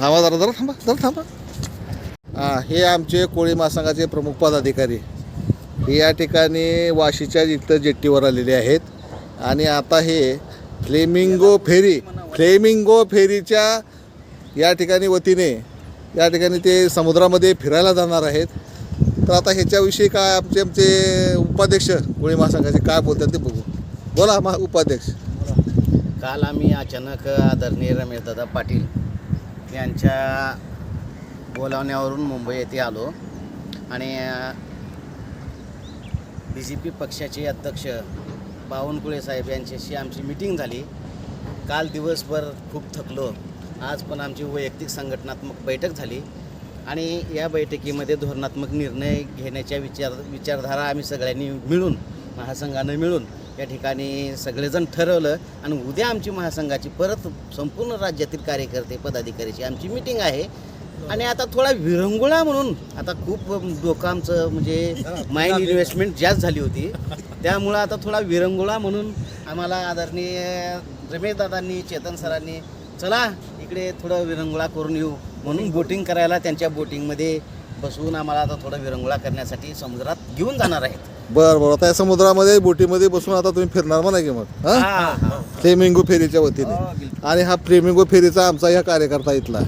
थांबा जरा जरा थांबा जरा थांबा. हां हे आमचे कोळी महासंघाचे प्रमुख पदाधिकारी. हे या ठिकाणी वाशीच्या इथं जेट्टीवर आलेले आहेत. आणि आता हे फ्लेमिंगो फेरी फ्लेमिंगो फेरीच्या या ठिकाणी वतीने या ठिकाणी ते समुद्रामध्ये फिरायला जाणार आहेत. तर आता ह्याच्याविषयी काय आमचे आमचे उपाध्यक्ष कोळी महासंघाचे काय बोलतात ते बघू. बोला मा उपाध्यक्ष. काल आम्ही अचानक आदरणीय रमेशदादा पाटील यांच्या बोलावण्यावरून मुंबई येथे आलो. आणि बी जे पी पक्षाचे अध्यक्ष बावनकुळे साहेब यांच्याशी आमची मिटिंग झाली. काल दिवसभर खूप थकलो. आज पण आमची वैयक्तिक संघटनात्मक बैठक झाली. आणि या बैठकीमध्ये धोरणात्मक निर्णय घेण्याच्या विचार विचारधारा आम्ही सगळ्यांनी मिळून महासंघानं मिळून या ठिकाणी सगळेजण ठरवलं आणि उद्या आमची महासंघाची परत संपूर्ण राज्यातील कार्यकर्ते पदाधिकाऱ्याची आमची मिटिंग आहे. आणि आता थोडा विरंगुळा म्हणून आता खूप डोकं आमचं म्हणजे माइंड इन्व्हेस्टमेंट जास्त झाली होती. त्यामुळं आता थोडा विरंगुळा म्हणून आम्हाला आदरणीय रमेशदादांनी चेतन सरांनी चला इकडे थोडं विरंगुळा करून येऊ म्हणून बोटिंग करायला त्यांच्या बोटिंगमध्ये बसवून आम्हाला आता थोडं विरंगुळा करण्यासाठी समुद्रात घेऊन जाणार आहेत. बरं बरं. आता या समुद्रामध्ये बोटीमध्ये बसून आता तुम्ही फिरणार म्हणा की मग हां? हा, हा. फ्लेमिंगो फेरीच्या हो, वतीने बिलकुल. आणि हा फ्लेमिंगो फेरीचा आमचा ह्या कार्यकर्ता इथला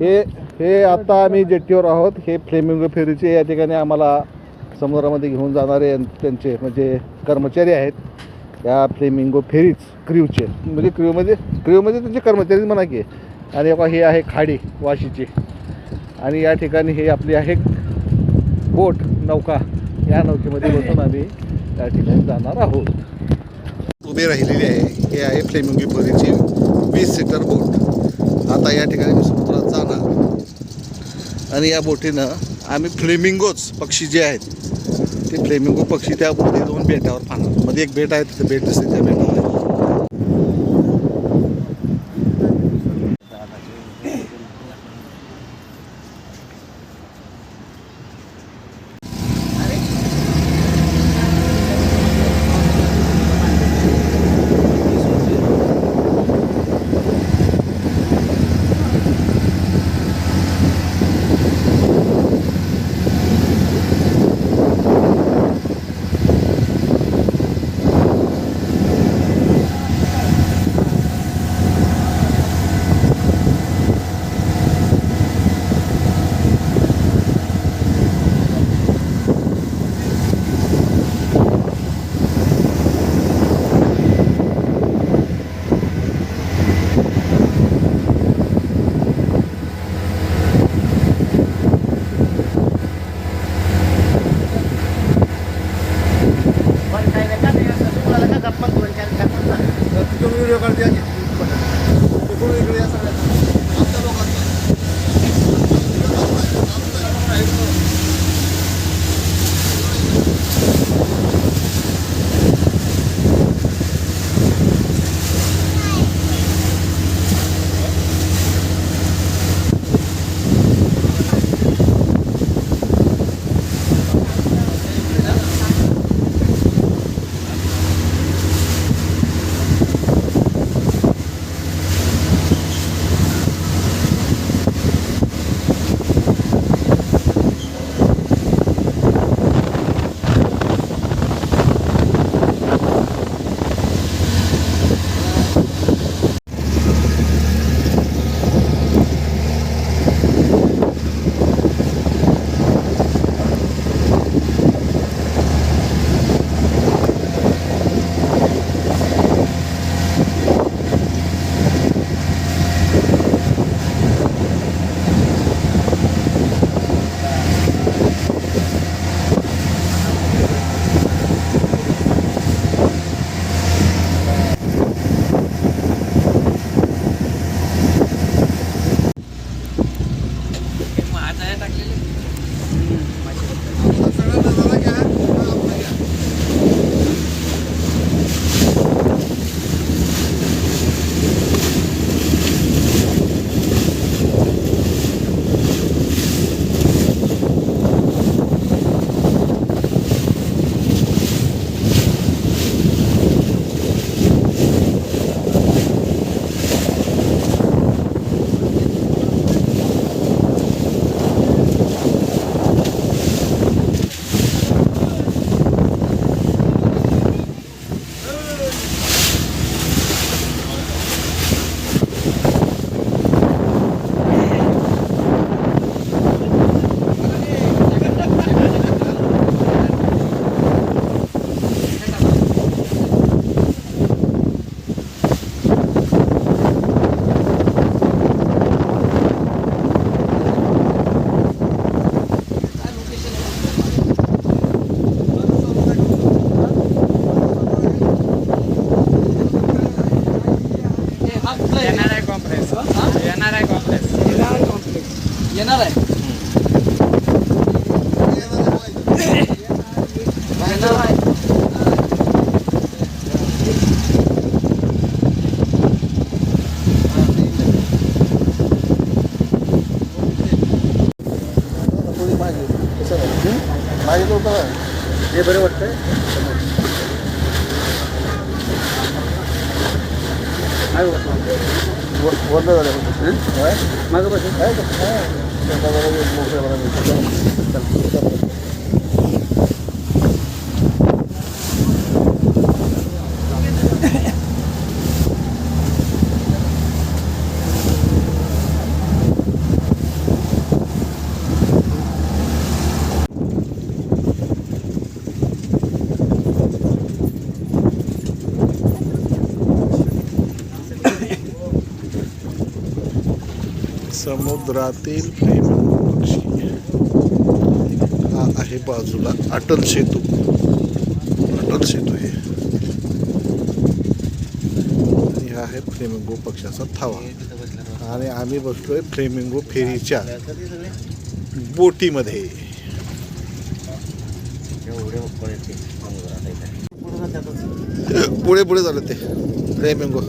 हे हे आता आम्ही जेट्टीवर आहोत. हे फ्लेमिंगो फेरीचे या ठिकाणी आम्हाला समुद्रामध्ये घेऊन जाणारे त्यांचे म्हणजे कर्मचारी आहेत. या फ्लेमिंगो फेरीच क्र्यूचे म्हणजे क्र्यूमध्ये क्र्यूमध्ये त्यांचे कर्मचारीच म्हणा की. आणि बघा हे आहे खाडी वाशीची. आणि या ठिकाणी हे आपली आहे बोट नौका. या नौकेमध्ये बसून आम्ही त्या ठिकाणी जाणार आहोत. उभी राहिलेली आहे. हे आहे फ्लेमिंगी फेरीची वीस सीटर बोट. आता या ठिकाणी मी समुद्रात जाणार. आणि या बोटीनं आम्ही फ्लेमिंगोच पक्षी जे आहेत ते फ्लेमिंगो पक्षी त्या बोटी दोन बेटावर पाहणार. मध्ये एक बेट आहे तिथे बेट दिसते त्या बेटावर कुठला येणार आहे कॉम्प्रेस येणार आहे कॉम्प्रेस येणार आहे येणार आहे थोडी मागे कसं आहे? मागे तो करा हे बरं वाटतंय वरलं झालं मागं बस. आहे का? हा. त्यांना जरा एक मोकळ्या मनाने चल, चल, चल. समुद्रातील प्रेम पक्षी. हा आहे बाजूला अटल सेतू. अटल सेतू हे. आणि हा आहे फ्लेमिंगो पक्षाचा थावा. आणि आम्ही बसलोय फ्लेमिंगो फेरीच्या बोटीमध्ये. एवढे पुढे पुढे झालं ते फ्लेमिंगो.